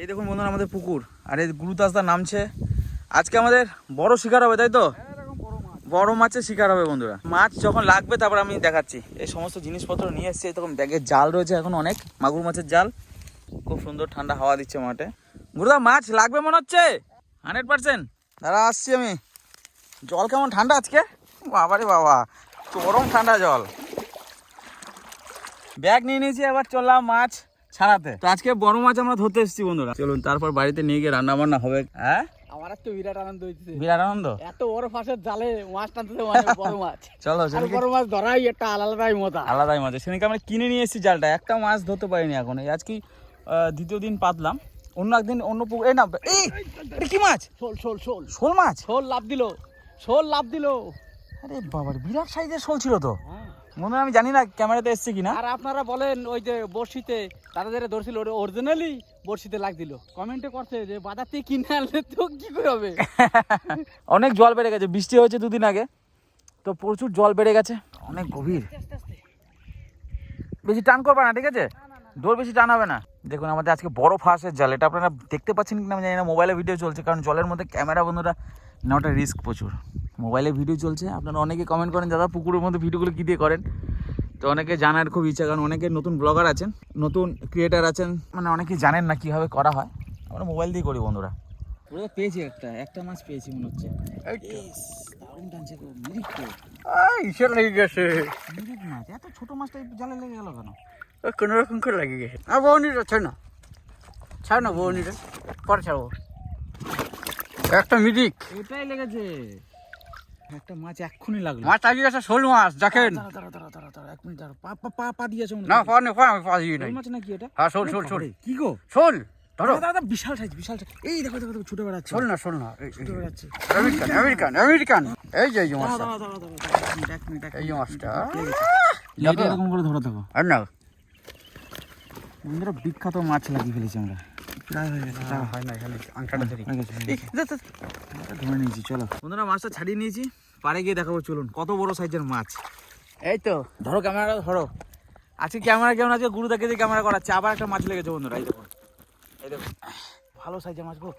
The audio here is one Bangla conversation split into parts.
এই দেখুন বন্ধুরা আমাদের পুকুর, আর এই গুরুদাসদা নামছে। আজকে আমাদের বড় শিকার হবে, তাই তো? বড় মাছের শিকার হবে বন্ধুরা। মাছ যখন লাগবে, তারপর আমি দেখাচ্ছি। এই সমস্ত জিনিসপত্র নিয়ে এসেছি তখন ব্যাগের জাল রয়েছে এখন অনেক, মাগুর মাছের জাল। খুব সুন্দর ঠান্ডা হাওয়া দিচ্ছে মাঠে। গুরুদা মাছ লাগবে মনে হচ্ছে? Hundred percent. দাঁড়া, আসছি আমি। জল কেমন ঠান্ডা আজকে? বাবারে বাবা গরম ঠান্ডা জল। ব্যাগ নিয়ে নিয়েছি আবার চললাম মাছ। ছাড়াতে তো আজকে বড় মাছ আমরা ধরতে এসেছি বন্ধুরা। চলুন তারপর বাড়িতে নিয়ে গিয়ে রান্না বান্না হবে। হ্যাঁ? আমার তো বিরাট আনন্দ হয়েছে বিরাট আনন্দ? এত বড় ফাঁসের জালে মাছ টানতে মানে বড় মাছ। চলো আর বড় মাছ ধরাই একটা আলাদাই মজা। আলাদাই মজা। সেদিনকে আমরা কিনে নিয়ে এসেছি জালটা। একটা মাছ ধরতে পারিনি এখন। এই আজকে আহ, দ্বিতীয় দিন পাতলাম। অন্য একদিন অন্য পুকুর এই না এই কি মাছ? শোল শোল শোল। শোল মাছ? শোল লাভ দিল। শোল লাভ দিল। আরে বাবার বিরাট সাইজের শোল ছিল তো। মনে আমি জানি না ক্যামেরাতে এসছে কিনা। আর আপনারা বলেন ওই যে বড়শিতে তারা যারা ধরছিল অরিজিনালি বড়শিতে লাগ দিল কমেন্টে করছে যে বাজার থেকে কিনে আনলে তো কি করে হবে? অনেক জল বেড়ে গেছে বৃষ্টি হয়েছে দুদিন আগে। তো প্রচুর জল বেড়ে গেছে। অনেক গভীর। বেশি টান করবে না ঠিক আছে? দৌড় বেশি টান হবে না। দেখুন আমাদের আজকে বড় ফাঁসের জাল। এটা আপনারা দেখতে পাচ্ছেন কিনা আমি জানি না মোবাইলে ভিডিও চলছে কারণ জলের মধ্যে ক্যামেরা বন্ধুরা নেওয়াটা রিস্ক প্রচুর। মোবাইলে ভিডিও চলছে। আপনারা অনেকে কমেন্ট করেন দাদা পুকুরের মধ্যে ভিডিওগুলো কী দিয়ে করেন? তো অনেকে জানার খুব ইচ্ছা কারণ অনেকে নতুন ব্লগার আছেন নতুন ক্রিয়েটার আছেন মানে অনেকে জানেন না কীভাবে করা হয়। আমরা মোবাইল দিয়ে করি বন্ধুরা। পুরো পেয়েছি একটা একটা মাছ পেয়েছি মনে হচ্ছে। দারুণ টানছে গো, মিরিক তো। ঈশ্বর লেগে গেছে। মিরিক মাছ এত ছোট মাছটা জালে লেগে গেল কেন? কোনো রকম করে লেগে গেছে। আর বৌনিটা ছাড় না। ছাড় না বৌনিটা পরে ছাড়বো। একটা মিরিক এটাই লেগেছে। একটা মাছ এক্ষুনি লাগল। মাছ লাগিয়ে গেছে শোল মাছ দেখেন। দাঁড়া দাঁড়া দাঁড়া দাঁড়া দাঁড়া এক মিনিট দাঁড়া পা পা পা পা দিয়েছে না। পা পা পা দিয়ে নাই। মাছ নাকি এটা? হ্যাঁ শোল শোল শোল। কি গো? শোল ধরো। দাদা বিশাল সাইজ বিশাল সাইজ। এই দেখো দেখো দেখো ছুটে বেড়াচ্ছে। শোল না শোল না ছুটে বেড়াচ্ছে। American American American. এই যে এই যে দাঁড়া মাছটা। দাঁড়া দাঁড়া দাঁড়া দাঁড়া, এক মিনিট এই মাছটা। এরকম করে ধরে থাকো আর না বন্ধুরা বিখ্যাত মাছ লাগিয়ে ফেলেছি আমরা। প্রায় হয়ে গেছে দাঁড়া। হয় না এখানে আংটাটা ধরি। হয়ে গেছে, হয়ে গেছে। মাছটা ধরে। নিয়েছি চলো। বন্ধুরা মাছটা ছাড়িয়ে নিয়েছি। পাড়ে গিয়ে দেখাবো চলুন। কত বড় সাইজের মাছ। এই তো ধরো ক্যামেরাটা ধরো। আজকে ক্যামেরা কেমন আছে গুরুদাকে দিয়ে ক্যামেরা করাচ্ছে? আবার একটা মাছ লেগেছে বন্ধুরা এই দেখুন এই দেখুন ভালো সাইজের মাছ গো।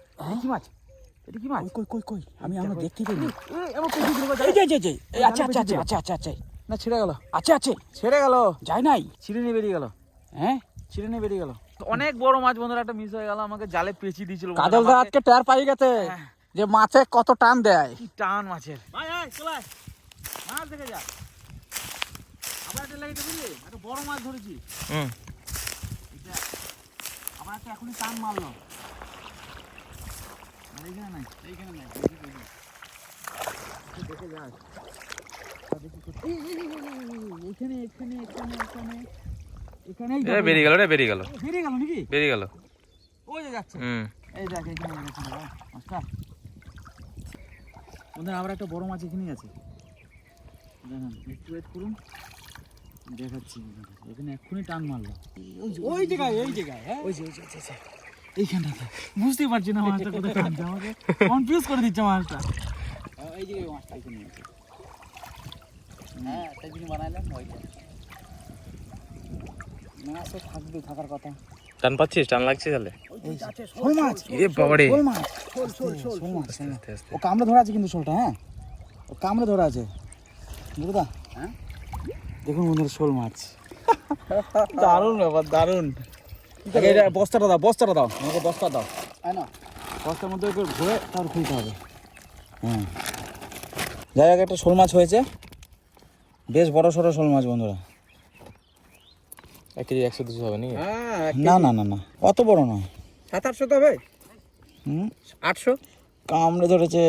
কি মাছ? এটা কি মাছ? কই কই কই আমি আমরা দেখতে পাই এই। আচ্ছা আচ্ছা আচ্ছা আচ্ছা আচ্ছা আচ্ছা। না ছিঁড়ে গেল। আচ্ছা আচ্ছা ছেড়ে গেল। যাই নাই। ছিঁড়ে নিয়ে বেরিয়ে গেল। হ্যাঁ? ছিঁড়ে নিয়ে বেরিয়ে গেল। অনেক বড় মাছ বন্ধুরা একটা মিস হয়ে গেল আমাকে জালে পেঁচিয়ে দিয়েছিল। কাজল দা আজকে টের পাই গেছে হ্যাঁ। যে মাছে কত টান দেয়। কি টান মাছের। ভাই ভাই চলে মাছ দেখে যা। আবার একটা লেগেছে বুঝলি? একটা বড় মাছ ধরেছি। হুম। এটা আবার একটা এখনই টান মারলো। আর এইখানে নাই এইখানে নাই দেখে যাস। আর দেখি কোথায়- এই, এই, এই, এই, এই, এই, এখানে এখানে এখানে এখানে এখানেই এ বেরিয়ে গেল রে বেরিয়ে গেল। বেরিয়ে গেল নাকি? বেরিয়ে গেল। ওই যে যাচ্ছে। হুম। এই দেখ এখানে গেছে না মাছটা আবার একটা বড় মাছ এখানেই আছে। দেখুন একটু ওয়েট করুন। দেখাচ্ছি এখানে এক্ষুনি টান মারলো। ওই যে ওই জায়গায় এই জায়গায় হ্যাঁ? ওই যে ওই যে। এইখানটাতে বুঝতেই পারছি না মাছটা কোথায় টানছে আমাকে। কনফিউজ করে দিচ্ছে মাছটা। এই জায়গায় মাছটা এখানে আছে। হ্যাঁ সেই জন্য বানাইলাম ওইটা মাছ থাকবে থাকার কথা। টান পাচ্ছিস? টান লাগছে তাহলে? শোল মাছ। এ বাবারে। শোল মাছ। শোল শোল শোল। শোল মাছ হ্যাঁ। আস্তে আস্তে। ও কামড়ে ধরা আছে কিন্তু শোলটা হ্যাঁ? ও কামড়ে ধরা আছে। বুঝদা হ্যাঁ? দেখুন বন্ধুরা শোল মাছ। দারুণ ব্যাপার দারুণ। এটা বস্তাটা দাও বস্তাটা দাও। আমাকে বস্তা দাও। তাই না বস্তার মধ্যে একটু ঘুরে তারপর খুলতে হবে। হ্যাঁ। যাই হোক একটা শোল মাছ হয়েছে। বেশ বড় সড়ো শোল মাছ বন্ধুরা। এক কেজি একশো দুশো হবে নাকি? হ্যাঁ না না না না। অত বড় নয়। সাত আটশো তো হবে? হুম? আটশো? কামড়ে ধরেছে।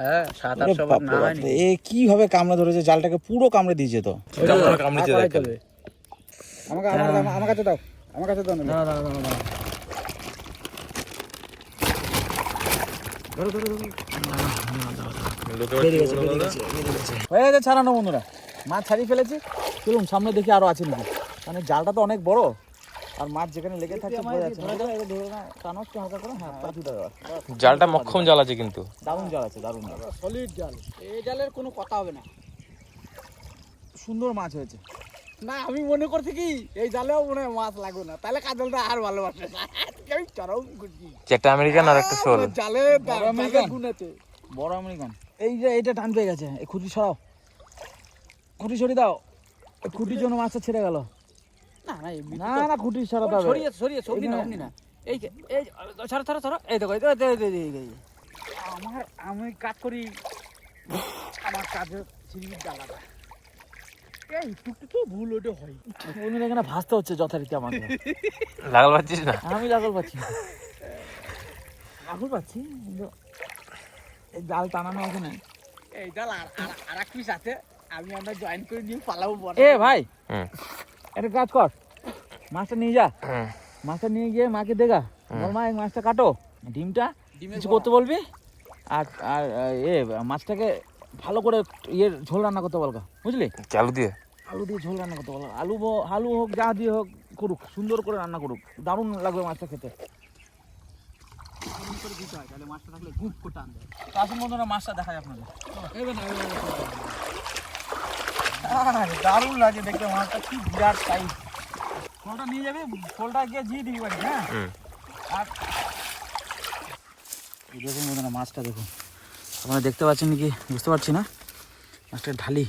হ্যাঁ সাত বাপরে, এ কীভাবে কামড়ে ধরেছে? জালটাকে পুরো কামড়ে দিয়েছে তো। কামড়েছে আমাকে আমার কাছে দাও আমার কাছে দাও না। হয়ে ছাড়ানো বন্ধুরা। মাছ ছাড়িয়ে ফেলেছি। চলুন সামনে দেখি আরও আছে নাকি। মানে জালটা তো অনেক বড়। আর মাছ যেখানে লেগে থাকছে বোঝা যাচ্ছে না। এটা ধরে না, টানো একটু হালকা করে, হ্যাঁ, পা দেওয়া। জালটা মক্ষম জাল আছে কিন্তু। দারুণ জাল আছে দারুণ জাল। সলিড জাল। এই জালের কোনো কথা হবে না। সুন্দর মাছ হয়েছে। না আমি মনে করছি কি এই জালেও মনে হয় মাছ লাগবে না। তাহলে কাজলটা আর ভালোবাসে আমি চরম করছি যে একটা আমেরিকান আর একটা শোল। জালে বড় আমেরিকান? বড় আমেরিকান? এই যে এইটা টান পেয়ে গেছে। এই খুঁটি সরাও। খুঁটি সরিয়ে দাও। এই খুঁটির জন্য মাছটা ছেড়ে গেল। না না না না খুঁটি সরাতে হবে। সরিয়ে সরিয়ে সরিয়ে না। এখানে- অমনি না এই যে এই যে, ছাড়ো ছাড়ো ছাড়ো। এই দেখো এই দেখো, এই দেখো, এই দেখো, এই দেখো। আমার আমি কাজ করি। আমার কাজে সিঁড়ির জ্বালাটা এই টুকটুকু ভুল ওটা হয়। বন্ধুরা এখানে ভাসতে হচ্ছে যথারীতি আমাকে লাগাল পাচ্ছিস না? আমি লাগল পাচ্ছি। লাগল পাচ্ছি এই জাল টানানো আছে না এই জাল আর আর- আর এক পিস আছে। আমি আমরা জয়েন করে নিয়ে পালাবো বড়। এ ভাই! হুম। একটা কাজ কর। মাছটা নিয়ে যা। মাছটা নিয়ে গিয়ে মাকে দেখা বল মা এই মাছটা কাটো। ডিমটা কিছু করতে বলবি? আর আর এ মাছটাকে ভালো করে ইয়ে ঝোল রান্না করতে বলকা বুঝলি? চালু দিয়ে? আলু দিয়ে ঝোল রান্না করতে বলো আলু আলু হোক যা দিয়ে হোক করুক সুন্দর করে রান্না করুক। দারুণ লাগবে মাছটা খেতে। হয় মাছটা থাকলে গুপ করে টান দেয় আসুন বন্ধুরা মাছটা দেখায় আপনাদের। দারুণ লাগে দেখতে মাছটা কি বিরাট সাইজ ফোনটা নিয়ে যাবি ফোনটা গিয়ে ঝিয়ে দিবি বাড়ি হ্যাঁ? আর এই দেখুন বন্ধুরা মাছটা দেখুন। আপনারা দেখতে পাচ্ছেন নাকি বুঝতে পারছি না? মাছটা ঢালি।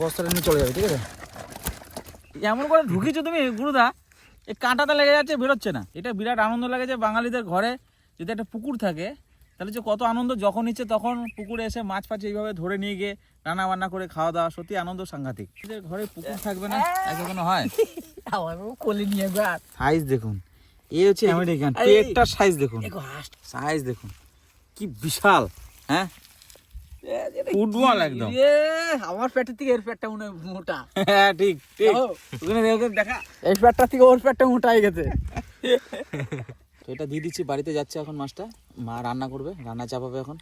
বস্তাটা নিয়ে চলে যাবে ঠিক আছে? এমন করে ঢুকিছো তুমি গুরুদা? এই কাঁটাটা লেগে যাচ্ছে বেরোচ্ছে না। এটা বিরাট আনন্দ লাগে যে বাঙালিদের ঘরে যদি একটা পুকুর থাকে তাহলে যে কত আনন্দ যখন ইচ্ছে তখন পুকুরে এসে মাছ ফাছ এইভাবে ধরে নিয়ে গিয়ে রান্না বান্না করে খাওয়া দাওয়া সত্যি আনন্দ সাংঘাতিক। ঘরে পুকুর থাকবে না একে কোনো হয়? কোলে নিয়ে সাইজ দেখুন। এই হচ্ছে আমেরিকান পেটটার সাইজ দেখুন। সাইজ দেখুন। কি বিশাল হ্যাঁ? ফুটবল একদম। এ, আমার পেটের থেকে এর পেটটা মনে মোটা। হ্যাঁ ঠিক ঠিক। ওখানে দেখা। এই পেটটা থেকে ওর পেটটা মোটা হয়ে গেছে। এটা দিয়ে দিচ্ছি বাড়িতে যাচ্ছে এখন মাছটা। মা রান্না করবে রান্না চাপাবে এখন।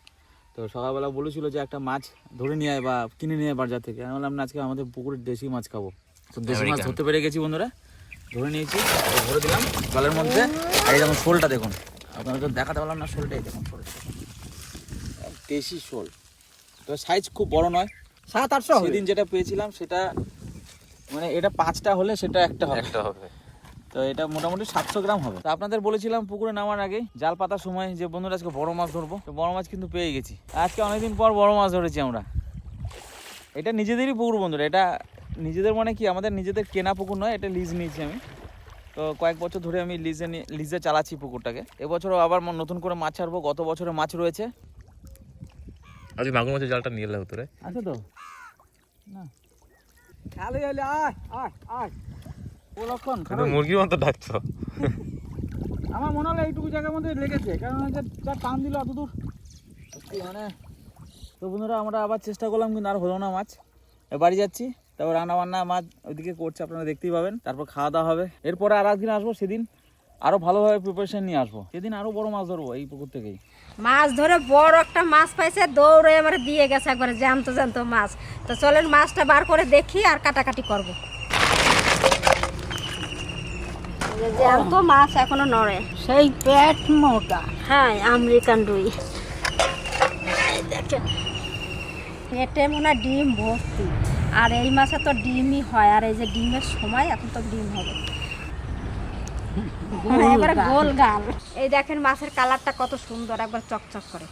তো সকালবেলা বলেছিল যে একটা মাছ ধরে নিয়ে আয় বা কিনে নিয়ে আয় বাজার থেকে। আমি বললাম না আজকে আমাদের পুকুরের দেশি মাছ খাব। তো দেশি মাছ ধরতে পেরে গেছি বন্ধুরা। ধরে নিয়েছি ভরে দিলাম জলের মধ্যে। আর এই যেমন শোলটা দেখুন। আপনারা তো দেখাতে পারলাম না শোলটাই দেখুন শোলটা। দেশি শোল। তো সাইজ খুব বড় নয়। সাত আটশো। সেদিন যেটা পেয়েছিলাম সেটা মানে এটা পাঁচটা হলে সেটা একটা হবে। একটা হবে। তো এটা মোটামুটি সাতশো গ্রাম হবে। তো আপনাদের বলেছিলাম পুকুরে নামার আগে জাল পাতার সময় যে বন্ধুরা আজকে বড় মাছ ধরবো তো বড় মাছ কিন্তু পেয়ে গেছি। আজকে অনেকদিন পর বড় মাছ ধরেছি আমরা। এটা নিজেদেরই পুকুর বন্ধুরা এটা নিজেদের মানে কি আমাদের নিজেদের কেনা পুকুর নয় এটা লিজ নিয়েছি আমি। তো কয়েক বছর ধরে আমি লিজে নিয়ে লিজে চালাচ্ছি পুকুরটাকে। এবছরও আবার নতুন করে মাছ ছাড়বো গত বছরে মাছ রয়েছে। আজকে মাগুর মাছের জালটা নিয়ে এলে হতো রে আছে তো? না। হলে আয় আয় আয়। লক্ষণ মুরগির মতো ডাকছো। আমার মনে হলো এইটুকু জায়গার মধ্যে লেগেছে কারণ যা টান দিল অত দূর মানে তো বন্ধুরা আমরা আবার চেষ্টা করলাম কিন্তু আর হলো না মাছ। এবার বাড়ি যাচ্ছি তারপর রান্না বান্না মাছ ওইদিকে করছে আপনারা দেখতেই পাবেন। তারপর খাওয়া দাওয়া হবে। এরপরে আর একদিন আসব সেদিন আরও ভালোভাবে প্রিপারেশন নিয়ে আসব। সেদিন আরও বড় মাছ ধরবো এই পুকুর থেকেই। মাছ ধরে বড় একটা মাছ পাইছে দৌড়ে আমার দিয়ে গেছে একবারে জ্যান্ত জ্যান্ত মাছ। তো চলেন মাছটা বার করে দেখি আর কাটাকাটি করব। যে জ্যান্ত মাছ এখনও নড়ে। সেই পেট মোটা। হ্যাঁ আমেরিকান রুই। দেখেন পেটে মনে ডিম ভর্তি। আর এই মাছে তো ডিমই হয় আর এই যে ডিমের সময় এখন তো ডিম হবে। হ্যাঁ, এবারে গোল। গাল এই দেখেন মাছের কালারটা কত সুন্দর একবার চকচক করে।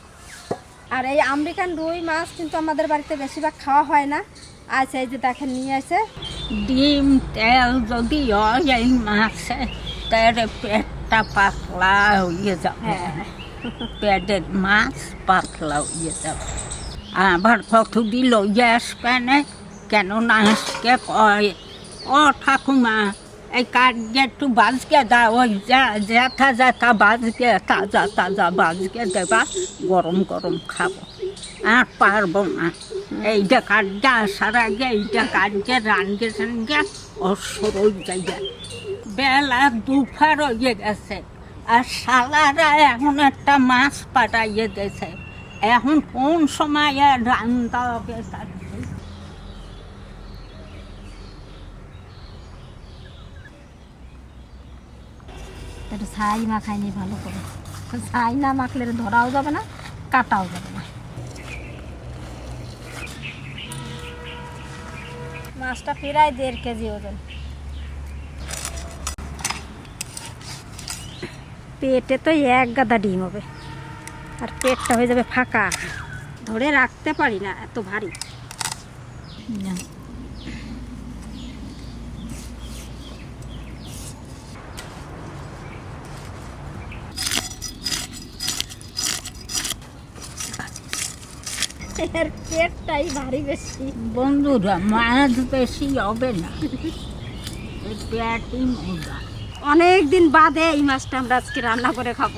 আর এই আমেরিকান রুই মাছ কিন্তু আমাদের বাড়িতে বেশিরভাগ খাওয়া হয় না। আচ্ছা এই যে দেখেন নিয়ে আসে ডিম তেল যদি হয় এই মাছে তার পেটটা পাতলা হয়ে যাবে পেটের মাছ পাতলা হয়ে যাবে আবার কতদিন লইয়া আসবেন কেন না আজকে কয় ও ঠাকুমা এই কাঠকে একটু বাজকে দাও ওই জ্যাঠা জ্যাঠা বাজকে তাজা তাজা বাজকে দেবা গরম গরম খাব আর পারব না। এইটা কাঠটা আসার আগে এইটা কাঠকে রানগে রানগে অসর যাইয়া বেলা দুপুর হয়ে গেছে, আর শালারা এখন একটা মাছ পাঠাইয়ে দিয়েছে। এখন কোন সময় রান্না হবে তার? একটু ছাই মাখাইনি ভালো করে। ছাই না মাখলে ধরাও যাবে না, কাটাও যাবে না। মাছটা প্রায় দেড় কেজি ওজন। পেটে তো এক গাদা ডিম হবে। আর পেটটা হয়ে যাবে ফাঁকা। ধরে রাখতে পারি না, এত ভারী। এর পেটটাই ভারী বেশি। বন্ধুরা মাছ বেশি হবে না। অনেক দিন বাদে এই মাছটা আমরা আজকে রান্না করে খাব।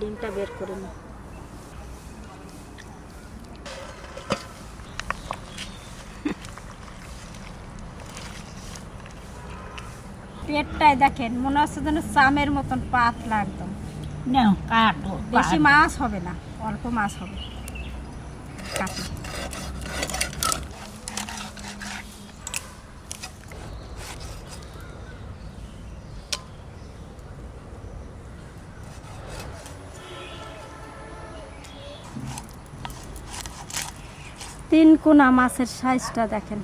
ডিমটা বের করে নিই পেটটাই দেখেন মনে হচ্ছে যেন চামের মতন পাতলা একদম। বেশি মাছ হবে না অল্প মাছ হবে। তিন কোনা মাছের সাইজটা দেখেন।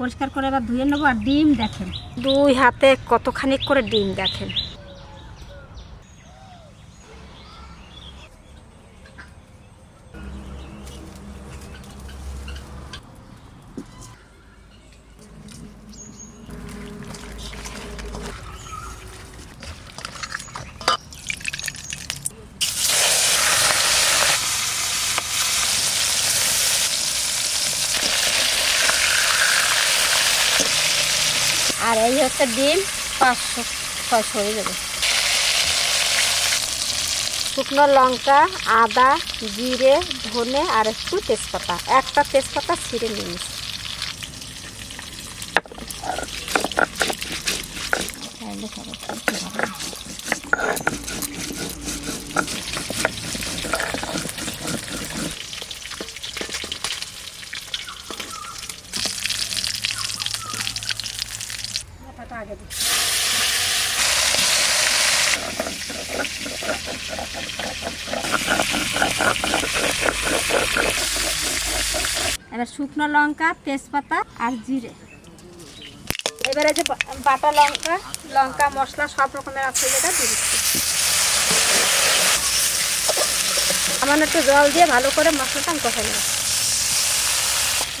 পরিষ্কার করে এবার ধুয়ে নেব আর ডিম দেখেন। দুই হাতে কতখানি করে ডিম দেখেন। এই ডিম পাঁচশো, ছয়শো হয়ে যাবে। শুকনো লঙ্কা, আদা, জিরে, ধনে আর একটু তেজপাতা। একটা তেজপাতা ছিঁড়ে নিয়ে নিচ্ছি তাহলে হবে, একটু হবে না। মাথাটা আগে দিই এবার শুকনো লঙ্কা, তেজপাতা আর জিরে। এবারে যে বাটা লঙ্কা লঙ্কা, মশলা সব রকমের আছে যেটা দিয়ে আমার একটু জল দিয়ে ভালো করে মশলাটা আমি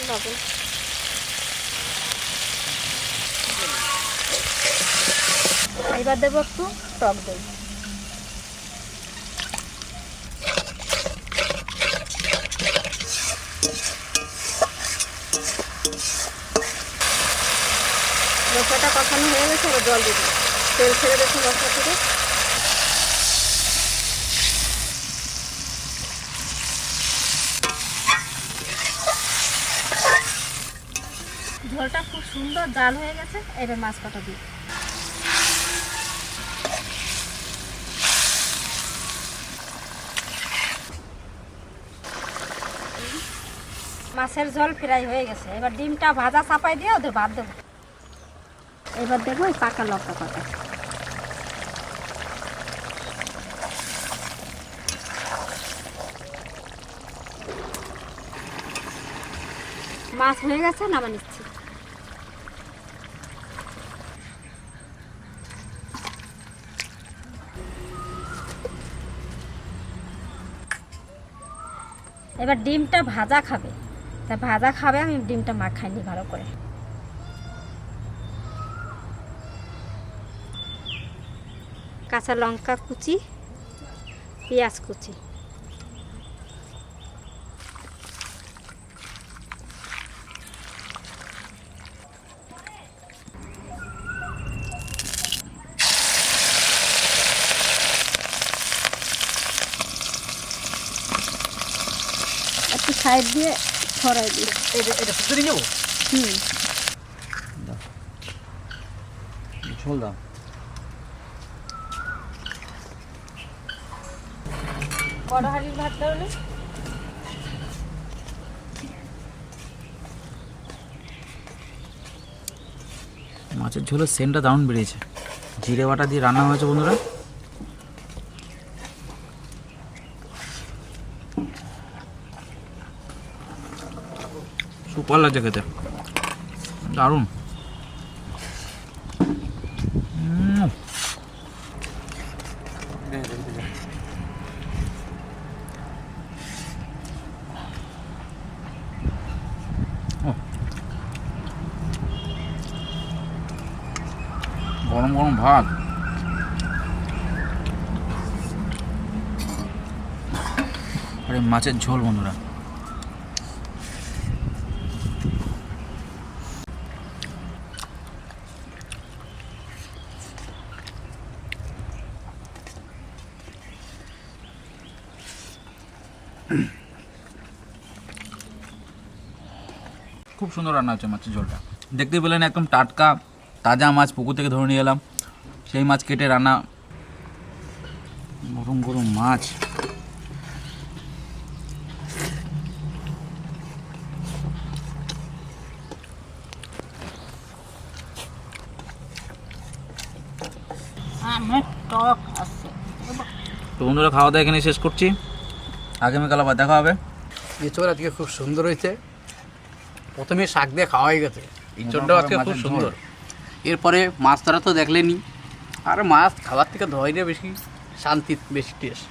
নেব। এবার দেবো একটু টক দই। মশলাটা কষানো হয়ে গেছে এবার জল দিই তেল ছেড়ে দেখুন মশলা থেকে। ঝোলটা খুব সুন্দর জাল হয়ে গেছে, এবার মাছ কাটা দিই মাছের ঝোল ফ্রাই হয়ে গেছে, এবার ডিমটা ভাজা চাপাই দিয়ে ওদের ভাত দেবো। এবার দেখব ওই পাকা লঙ্কা পাতা মাছ হয়ে গেছে, নামা নিচ্ছি। এবার ডিমটা ভাজা খাবে। তা ভাজা খাবে, আমি ডিমটা মাখাইনি ভালো করে। কাঁচা লঙ্কা কুচি পেঁয়াজ কুচি। একটু সাইড দিয়ে ছড়াই দিই। এটা নিয়ে যাব হুম। ঝোল দাও। বড় মাছের ঝোলের সেন্টটা দারুণ বেরিয়েছে। জিরে বাটা দিয়ে রান্না হয়েছে বন্ধুরা। সুপার লাগছে খেতে। দারুণ উম, গরম গরম ভাত আরে মাছের ঝোল, বন্ধুরা। খুব সুন্দর রান্না হচ্ছে মাছের ঝোলটা। দেখতে পেলেন একদম টাটকা, তাজা মাছ পুকুর থেকে ধরে নিয়ে এলাম। সেই মাছ কেটে রান্না। গরম গরম মাছ আমার টক আছে তো বন্ধুরা খাওয়া দাওয়া এখানে শেষ করছি। আগামীকাল আবার দেখা হবে। এঁচড় আজকে খুব সুন্দর হয়েছে। প্রথমে শাক দিয়ে খাওয়াই গেছে। এঁচড়টাও আজকে খুব সুন্দর। এরপরে মাছ ধরা তো দেখলেনি। আর মাছ খাবার থেকে ধরে বেশি। শান্তি বেশি টেস্ট।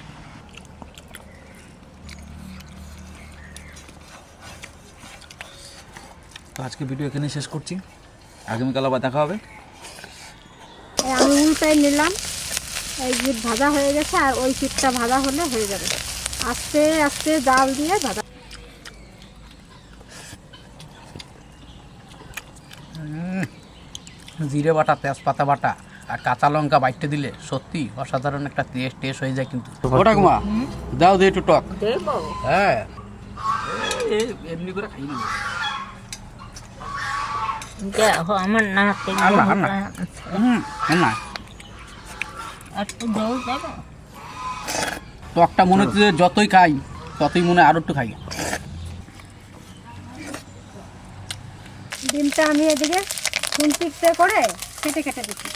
তো আজকে ভিডিও এখানে শেষ করছি। আগামীকাল আবার দেখা হবে। আমি উল্টাই নিলাম। এই জিট ভাজা হয়ে গেছে আর ওই পিঠটা ভাজা হলে হয়ে যাবে। আস্তে আস্তে জাল দিয়ে ভাজা। জিরে বাটা তেজপাতা বাটা আর কাঁচা লঙ্কা বাইটে দিলে সত্যি অসাধারণ একটা টেস্ট টেস্ট হয়ে যায় কিন্তু। ওটা কুমা দাও দে একটু টক। হ্যাঁ। এমনি করে খাই দেখো আমার না, না। হুম না। টকটা মনে হচ্ছে যতই খাই ততই মনে আরও একটু খাই। ডিমটা আমি এদিকে খুন্তিতে করে কেটে কেটে দিচ্ছি।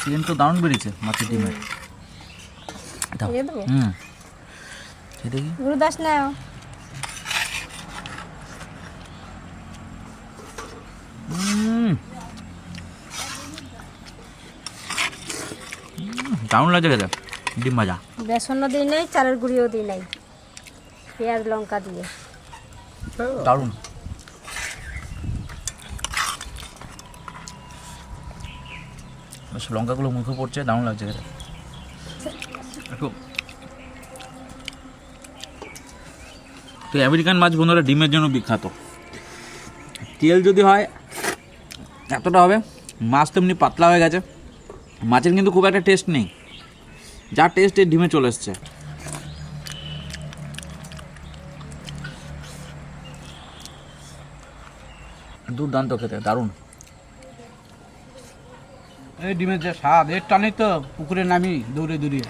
সিজন তো দারুণ বেরিয়েছে মাছের ডিমের। দাও। হুম। দেখি। গুরুদাস নাও। দারুণ লাগছে খেতে। ডিম ভাজা। বেসনও দিই নাই চালের গুঁড়িও দিই নাই। পেঁয়াজ লঙ্কা দিয়ে। দারুণ। লঙ্কাগুলো মুখে পড়ছে দারুণ লাগছে খেতে। একটু। তো আমেরিকান মাছ বন্ধুরা ডিমের জন্য বিখ্যাত। তেল যদি হয় এতটা হবে মাছ তেমনি পাতলা হয়ে গেছে। মাছের কিন্তু খুব একটা টেস্ট নেই। যা টেস্ট এই ডিমে চলে এসছে। দুর্দান্ত খেতে দারুণ। এই ডিমের যে স্বাদ এর টানেই তো পুকুরে নামি দৌড়ে দৌড়িয়ে।